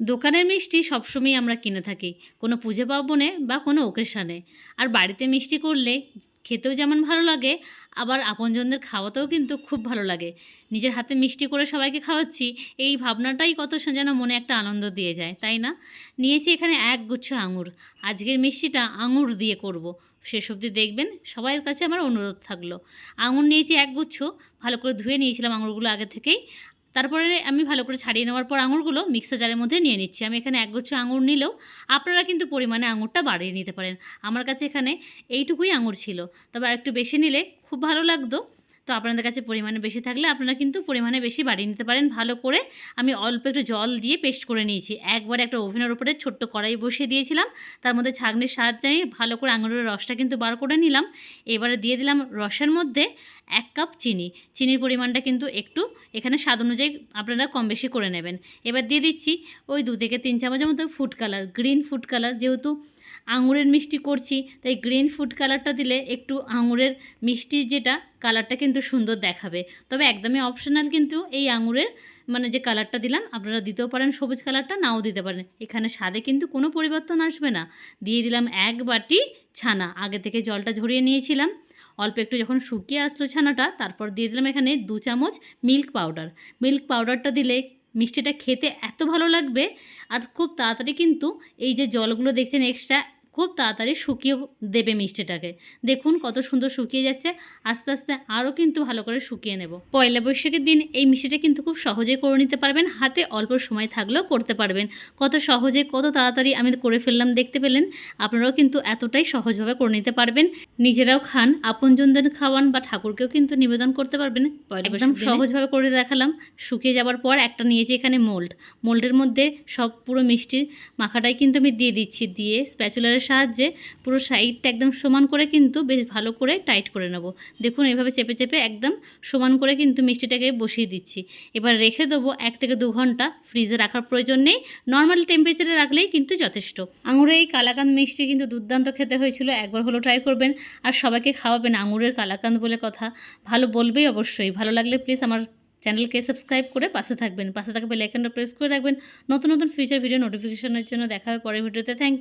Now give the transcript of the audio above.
দোকানের মিষ্টি সবসময় আমরা কিনে থাকি, কোনো পুজো পার্বণে বা কোনো ওকেশানে আর বাড়িতে মিষ্টি করলে খেতেও যেমন ভালো লাগে, আবার আপনজনদের খাওয়াতেও কিন্তু খুব ভালো লাগে। নিজের হাতে মিষ্টি করে সবাইকে খাওয়াচ্ছি, এই ভাবনাটাই কত যেন মনে একটা আনন্দ দিয়ে যায়, তাই না? নিয়েছি এখানে এক গুচ্ছ আঙুর। আজকের মিষ্টিটা আঙুর দিয়ে করব। শেষ অবধি দেখবেন, সবাইয়ের কাছে আমার অনুরোধ থাকল। আঙুর নিয়েছি এক গুচ্ছ, ভালো করে ধুয়ে নিয়েছিলাম আঙুরগুলো আগে থেকেই। তারপরে আমি ভালো করে ছাড়িয়ে নেওয়ার পর আঙুরগুলো মিক্সার জারের মধ্যে নিয়ে নিচ্ছি। আমি এখানে এক একগুচ্ছ আঙুর নিলেও আপনারা কিন্তু পরিমাণে আঙুরটা বাড়িয়ে নিতে পারেন। আমার কাছে এখানে এইটুকুই আঙুর ছিল। তবে আর একটু বেশি নিলে খুব ভালো লাগতো। তো আপনাদের কাছে পরিমাণে বেশি থাকলে আপনারা কিন্তু পরিমাণে বেশি বাড়িয়ে নিতে পারেন। ভালো করে আমি অল্প একটু জল দিয়ে পেস্ট করে নিয়েছি। একবার একটা ওভেনের উপরে ছোট্ট কড়াই বসিয়ে দিয়েছিলাম। তার মধ্যে ছাঁকনির সাহায্যে আমি ভালো করে আঙুরের রসটা কিন্তু বার করে নিলাম। এবারে দিয়ে দিলাম রসের মধ্যে এক কাপ চিনি। চিনির পরিমাণটা কিন্তু একটু এখানে স্বাদ অনুযায়ী আপনারা কম বেশি করে নেবেন। এবার দিয়ে দিচ্ছি ওই দু থেকে তিন চামচের মতো food colour, green food colour. যেহেতু আঙুরের মিষ্টি করছি, তাই গ্রিন ফুড কালারটা দিলে একটু আঙুরের মিষ্টি যেটা কালারটা কিন্তু সুন্দর দেখাবে। তবে একদমই অপশনাল কিন্তু এই আঙুরের মানে যে কালারটা দিলাম, আপনারা দিতেও পারেন সবুজ কালারটা নাও দিতে পারেন। এখানে স্বাদে কিন্তু কোনো পরিবর্তন আসবে না। দিয়ে দিলাম এক বাটি ছানা, আগে থেকে জলটা ঝরিয়ে নিয়েছিলাম। অল্প একটু যখন শুকিয়ে আসলো ছানাটা, তারপর দিয়ে দিলাম এখানে দু চামচ মিল্ক পাউডার মিল্ক পাউডারটা দিলে মিষ্টিটা খেতে এত ভালো লাগবে, আর খুব তাড়াতাড়ি কিন্তু এই যে জলগুলো দেখছেন এক্সট্রা খুব তাড়াতাড়ি শুকিয়ে দেবে মিষ্টিটাকে। দেখুন কত সুন্দর শুকিয়ে যাচ্ছে। আস্তে আস্তে আরও কিন্তু ভালো করে শুকিয়ে নেব। পয়লা বৈশাখের দিন এই মিষ্টিটা কিন্তু খুব সহজে করে নিতে পারবেন। হাতে অল্প সময় থাকলেও করতে পারবেন। কত সহজে কত তাড়াতাড়ি আমি করে ফেললাম দেখতে পেলেন? আপনারাও কিন্তু এতটাই সহজভাবে করে নিতে পারবেন। নিজেরাও খান আপনজনদের খাওয়ান বা ঠাকুরকেও কিন্তু নিবেদন করতে পারবেন। একদম সহজভাবে করে দেখালাম। শুকিয়ে যাওয়ার পর একটা নিয়েছি এখানে মোল্ড। মোল্ডের মধ্যে সব পুরো মিষ্টির মাখাটাই কিন্তু আমি দিয়ে দিচ্ছি। দিয়ে স্প্যাচুলারের সাহায্যে পুরো সাইডটা একদম সমান করে কিন্তু বেশ ভালো করে টাইট করে নেব। দেখুন, এভাবে চেপে চেপে একদম সমান করে কিন্তু মিষ্টিটাকে বসিয়ে দিচ্ছি। এবার রেখে দেবো এক থেকে দু ঘণ্টা ফ্রিজে রাখার প্রয়োজন নেই। নর্মাল টেম্পারেচারে রাখলেই কিন্তু যথেষ্ট। আঙুরে এই কালাকান্দ মিষ্টি কিন্তু দুর্দান্ত খেতে হয়েছিল, একবার হলো ট্রাই করবেন। আর সবাইকে খাওয়াবেন আঙুরের কালাকান্দ বলে কথা। ভালো বলবেই অবশ্যই। ভালো লাগলে প্লিজ আমার চ্যানেলকে সাবস্ক্রাইব করে পাশে থাকবেন। পাশে থাকা বেল আইকনটা প্রেস করে রাখবেন। নতুন নতুন ফিউচার ভিডিও নোটিফিকেশনের জন্য দেখা হবে পরের ভিডিওতে থ্যাংক